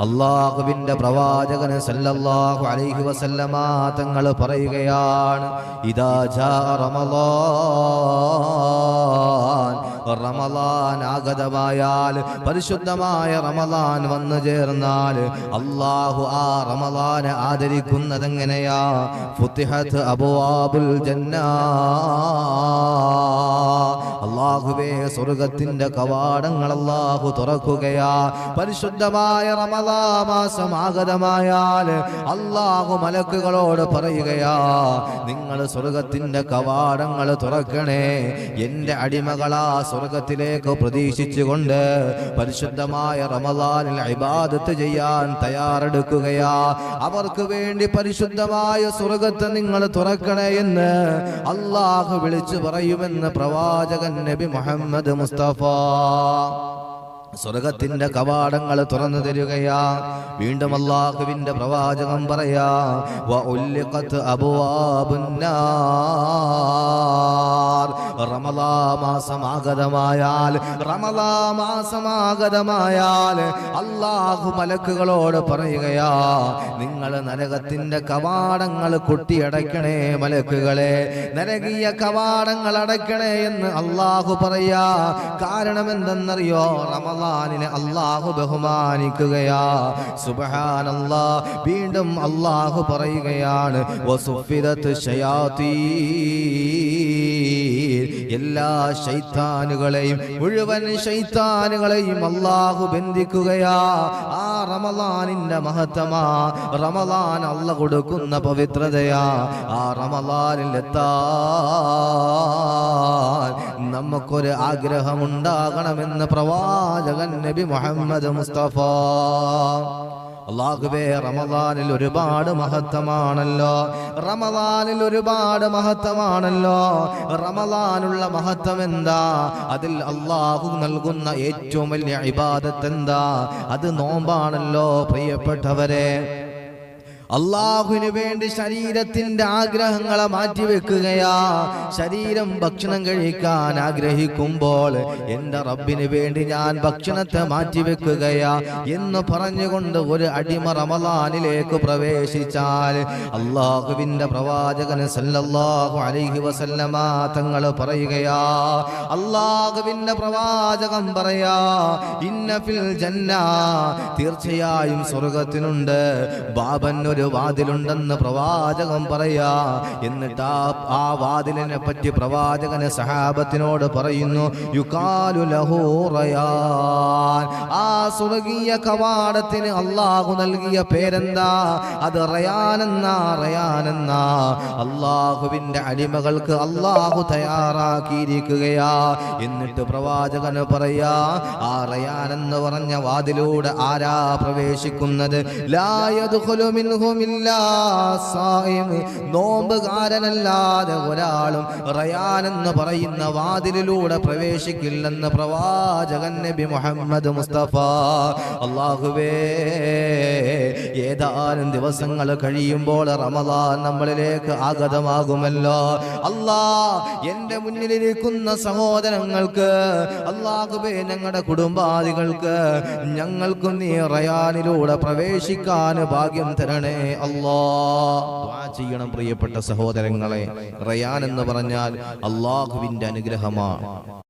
അള്ളാഹുവിന്റെ പ്രവാചകന് സല്ലല്ലാഹു അലൈഹി വസല്ലമ തങ്ങൾ പറയുകയാണ് ഇദാ ജാ റമളാൻ. പരിശുദ്ധമായ റമലാൻ വന്നു ചേർന്നാൽ അള്ളാഹു ആ റമളാനെ ആദരിക്കുന്നതെങ്ങനെയാ? ഫുത്തിഹത്ത് അബുവാബുൽ ജന്ന. അള്ളാഹുവേ സ്വർഗത്തിന്റെ കവാടങ്ങൾ അള്ളാഹു തുറക്കുകയാ. പരിശുദ്ധമായ റമദാ മാസം ആഗതമായാൽ അള്ളാഹു മലക്കുകളോട് പറയുകയാ നിങ്ങൾ സ്വർഗത്തിന്റെ കവാടങ്ങൾ തുറക്കണേ എന്റെ അടിമകളാ സ്വർഗത്തിലേക്ക് പ്രതീക്ഷിച്ചുകൊണ്ട് പരിശുദ്ധമായ റമദാനിൽ ഇബാദത്ത് ചെയ്യാൻ തയ്യാറെടുക്കുകയാ. അവർക്ക് വേണ്ടി പരിശുദ്ധമായ സ്വർഗത്തെ നിങ്ങൾ തുറക്കണേ എന്ന് അള്ളാഹു വിളിച്ചു പറയുമെന്ന് പ്രവാചകൻ നബി മുഹമ്മദ് മുസ്തഫ. സ്വർഗത്തിന്റെ കവാടങ്ങൾ തുറന്നു തരികയാ. വീണ്ടും അള്ളാഹുവിന്റെ പ്രവാചകം പറയാ റമദാ മാസമാഗതമായാൽ മാസമാഗതമായാൽ അള്ളാഹു മലക്കുകളോട് പറയുകയാ നിങ്ങൾ നരകത്തിന്റെ കവാടങ്ങൾ കൊട്ടിയടയ്ക്കണേ മലക്കുകളെ നരകീയ കവാടങ്ങൾ അടയ്ക്കണേ എന്ന് അള്ളാഹു പറയാ. കാരണം എന്തെന്നറിയോ റമദാനിനെ അള്ളാഹു ബഹുമാനിക്കുകയാ. സുബഹാനല്ലാ. വീണ്ടും അള്ളാഹു പറയുകയാണ് വസുഫിദത്ത് ശയാത്തീൻ എല്ലാ ശൈത്താനുകളെയും മുഴുവൻ ശൈത്താനുകളെയും അള്ളാഹു ബന്ധിക്കുകയാ. ആ റമലാനിന്റെ മഹത്തമാ റമലാൻ അല്ല കൊടുക്കുന്ന പവിത്രതയാ. ആ റമലാനിലെത്താ നമുക്കൊരു ആഗ്രഹമുണ്ടാകണമെന്ന് പ്രവാചകൻ നബി മുഹമ്മദ് മുസ്തഫ. അള്ളാഹുവേ റമദാനിൽ ഒരുപാട് മഹത്വമാണല്ലോ. റമദാനിൽ ഒരുപാട് മഹത്വമാണല്ലോ. റമദാനുള്ള മഹത്വം എന്താ അതിൽ അള്ളാഹു നൽകുന്ന ഏറ്റവും വലിയ ഇബാദത്ത് എന്താ അത് നോമ്പാണല്ലോ പ്രിയപ്പെട്ടവരെ. അള്ളാഹുവിന് വേണ്ടി ശരീരത്തിന്റെ ആഗ്രഹങ്ങളെ മാറ്റിവെക്കുകയാ. ശരീരം ഭക്ഷണം കഴിക്കാൻ ആഗ്രഹിക്കുമ്പോൾ എന്റെ റബ്ബിന് വേണ്ടി ഞാൻ ഭക്ഷണത്തെ മാറ്റിവെക്കുകയാ എന്ന് പറഞ്ഞുകൊണ്ട് ഒരു അടിമ റമലാനിലേക്ക് പ്രവേശിച്ചാൽ അള്ളാഹുവിന്റെ പ്രവാചകന് സല്ലല്ലാഹു അലൈഹി വസല്ലമ തങ്ങൾ പറയുകയാ അള്ളാഹുവിന്റെ പ്രവാചകം പറയാ ഇന്ന ഫിൽ ജന്ന തീർച്ചയായും സ്വർഗത്തിനുണ്ട് ബാബൻ ഒരു വാതിലുണ്ടെന്ന് പ്രവാചകം പറയാ. എന്നിട്ട് ആ വാതിലിനെ പറ്റി പ്രവാചകന് സഹാബത്തിനോട് പറയുന്നു യുകാലു ലഹു റയാൻ. ആ സ്വർഗീയ കവാടത്തിന് അള്ളാഹു നൽകിയ പേരെന്താ? അത് റയാനെന്ന റയാനെന്ന. അള്ളാഹുവിന്റെ അടിമകൾക്ക് അള്ളാഹു തയ്യാറാക്കിയിരിക്കുകയാ. എന്നിട്ട് പ്രവാചകന് പറയാ ആ റയാൻ എന്ന് പറഞ്ഞ വാതിലൂടെ ആരാ പ്രവേശിക്കുന്നത്? ലായതു. നോമ്പുകാരനല്ലാതെ ഒരാളും റയാനെന്ന് പറയുന്ന വാതിലിലൂടെ പ്രവേശിക്കില്ലെന്ന് പ്രവാചകൻ നബി മുഹമ്മദ് മുസ്തഫ. അള്ളാഹുവേ ഏതാനും ദിവസങ്ങൾ കഴിയുമ്പോൾ റമദാൻ നമ്മളിലേക്ക് ആഗതമാകുമല്ലോ. അല്ലാ എന്റെ മുന്നിലിരിക്കുന്ന സഹോദരങ്ങൾക്ക് അള്ളാഹുബേ ഞങ്ങളുടെ കുടുംബാദികൾക്ക് ഞങ്ങൾക്കും നീ റയാനിലൂടെ പ്രവേശിക്കാൻ ഭാഗ്യം തരണേ. ചെയ്യണം പ്രിയപ്പെട്ട സഹോദരങ്ങളെ. റയാൻ എന്ന് പറഞ്ഞാൽ അള്ളാഹുവിന്റെ അനുഗ്രഹമാണ്.